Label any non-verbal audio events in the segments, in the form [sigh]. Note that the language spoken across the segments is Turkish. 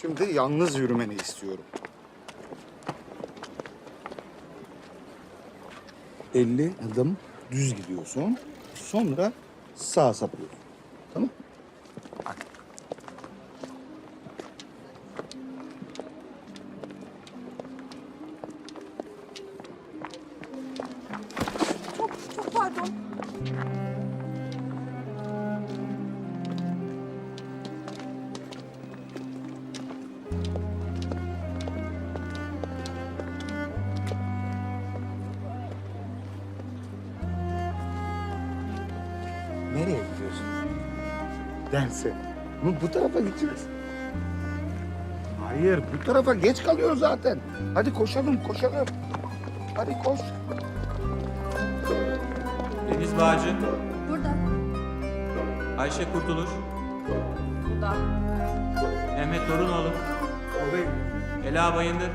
Şimdi yalnız yürümeni istiyorum. 50 adım düz gidiyorsun. Sonra sağa sapıyorsun. Tamam? Nereye gidiyorsun? Dense. Bu, bu tarafa gideceğiz. Hayır, bu tarafa geç kalıyoruz zaten. Hadi koşalım, koşalım. Hadi koş. Deniz Bağcı, Burada. Ayşe Kurtuluş, Burada. Mehmet Torunoğlu, Ela Bayındır,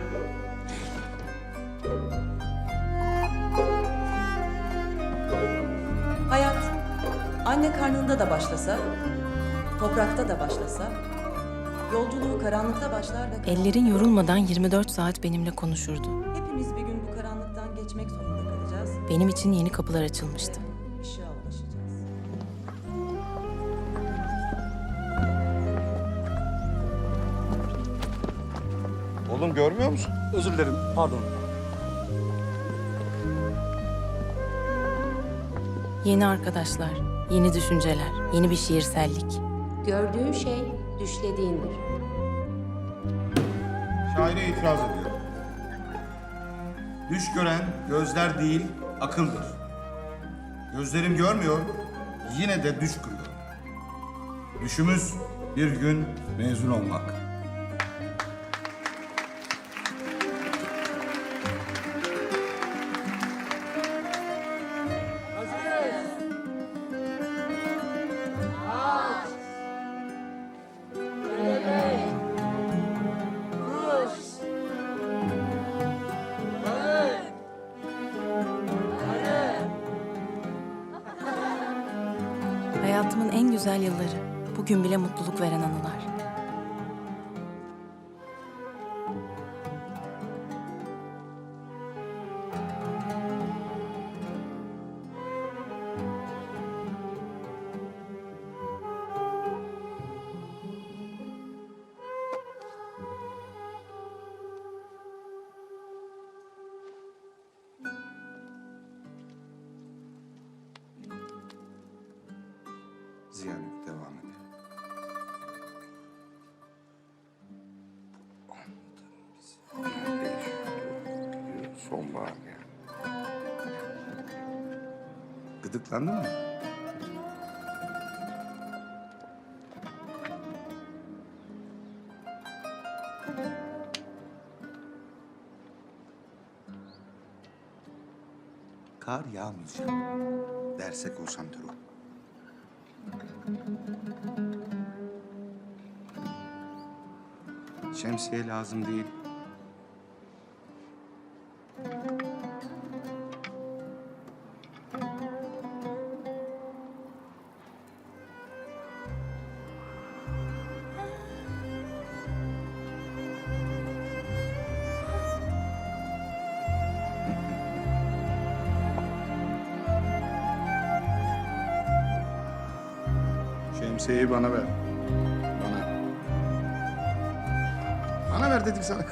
anne karnında da başlasa, toprakta da başlasa, yolculuğu karanlıkta başlar ve Ellerin yorulmadan 24 saat benimle konuşurdu. hepimiz bir gün bu karanlıktan geçmek zorunda kalacağız. Benim için yeni kapılar açılmıştı. Işığa ulaşacağız. Oğlum görmüyor musun? Özür dilerim, pardon. Yeni arkadaşlar, yeni düşünceler, yeni bir şiirsellik. Gördüğün şey düşlediğindir. Şaire itiraz ediyor. Düş gören gözler değil, akıldır. Gözlerim görmüyor, yine de düş kırıyor. Düşümüz bir gün mezun olmak. Hayatımın en güzel yılları. Bugün bile mutluluk veren anılar. Ziyaret devam ediyor. Sonbahar yani. Gıdıklandın mı? Kar yağmayacak. Derse konsantre ol. Şemsiye lazım değil. Şemsiyeyi bana ver. Bana. Bana ver dedik sana. [laughs]